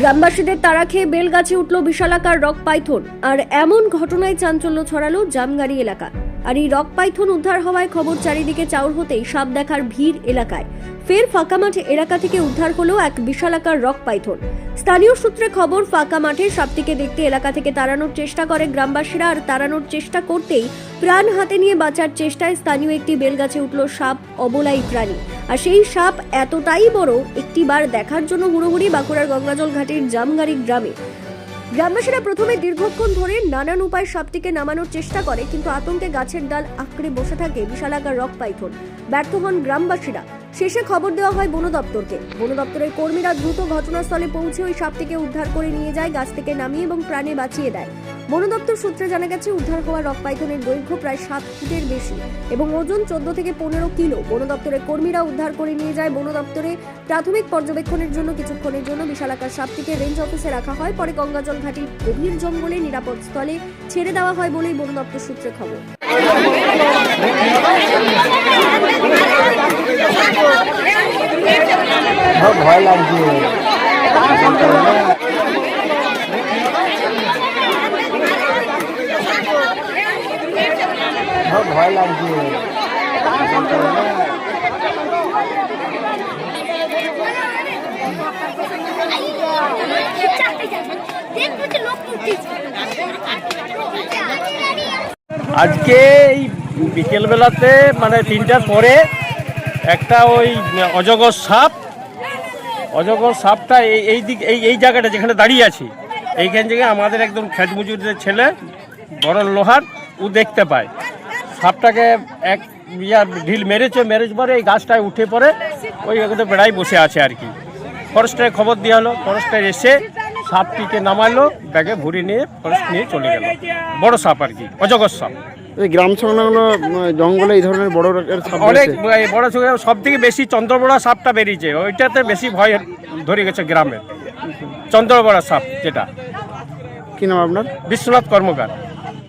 গ্রামবাসীদের তারা খেয়ে বেলগাছে উঠল বিশালাকার রক পাইথন। আর এমন ঘটনায় চাঞ্চল্য ছড়ালো জামগাড়ি এলাকা। আর এই রক পাইথন উদ্ধার হওয়ায় খবর চারিদিকে চাউর হতেই সাপ দেখার ভিড় এলাকায়। ফের ফাঁকা মাঠে এলাকা থেকে উদ্ধার হলো এক বিশালাকার রক পাইথন। স্থানীয় সূত্রে খবর ফাঁকা মাঠে সাপটিকে দেখতে এলাকা থেকে তাড়ানোর চেষ্টা করে গ্রামবাসীরা আর তাড়ানোর চেষ্টা করতেই প্রাণ হাতে নিয়ে বাঁচার চেষ্টায় স্থানীয় একটি বেলগাছে উঠল সাপ, অবলাই প্রাণী। আর সেই সাপ এতটাই বড় একটি বার দেখার জন্য হুড়োহুড়ি বাঁকুড়ার গঙ্গাজল ঘাটের জামগাড়ি গ্রামে। গ্রামবাসীরা প্রথমে দীর্ঘক্ষণ ধরে নানান উপায় সাপটিকে নামানোর চেষ্টা করে, কিন্তু আতঙ্কে গাছের ডাল আঁকড়ে বসে থাকে বিশালাকার রক পাইথন। ব্যর্থ হন গ্রামবাসীরা। শেষে খবর দেওয়া হয় বন দপ্তরকে। বন দপ্তরের কর্মীরা দ্রুত ঘটনাস্থলে পৌঁছে ওই সাপটিকে উদ্ধার করে নিয়ে যায়, গাছ থেকে নামিয়ে এবং প্রাণে বাঁচিয়ে দেয়। বন দপ্তর সূত্রে জানা গেছে, উদ্ধার হওয়া রক পাইথনের দৈর্ঘ্য প্রায় সাত ফুটের বেশি এবং ওজন চোদ্দ থেকে পনেরো কিলো। বন দপ্তরের কর্মীরা উদ্ধার করে নিয়ে যায় বন দপ্তরে। প্রাথমিক পর্যবেক্ষণের জন্য কিছুক্ষণের জন্য বিশালাকার সাপটিকে রেঞ্জ অফিসে রাখা হয়। পরে গঙ্গাজল ঘাটির গভীর জঙ্গলে নিরাপদ স্থলে ছেড়ে দেওয়া হয় বলেই বন দপ্তর সূত্রে খবর। ভয় লাগছে। ভয় লাগছে। আজকে এই বিকেলবেলাতে মানে তিনটার পরে একটা ওই অজগর সাপ, অজগর সাপটা এই এই দিক এই এই জায়গাটা যেখানে দাঁড়িয়ে আছি, এইখান থেকে আমাদের একদম খেতমজুরদের ছেলে, বড় লোহার, ও দেখতে পায়। সাপটাকে এক ইয়া ঢিল মেরেছে মেরেছে পরে এই গাছটায় উঠে পড়ে ওই একদম বেড়াই বসে আছে আর কি। ফরেস্টারে খবর দেওয়া হলো ফরেস্টার এসে সাপটিকে নামালো ব্যাগে ভরে নিয়ে ফরেস্ট নিয়ে চলে গেল। বড় সাপ আর কি অজগর সাপ। গ্রাম সংলগ্ন জঙ্গলে এই ধরনের বড় রকমের সাপ অনেক বড় সব থেকে বেশি চন্দ্রবড়া সাপটা বেরিয়েছে ওইটাতে বেশি ভয় ধরে গেছে গ্রামে। চন্দ্রবড়া সাপ যেটা। কি নাম আপনার? বিশ্বনাথ কর্মকার।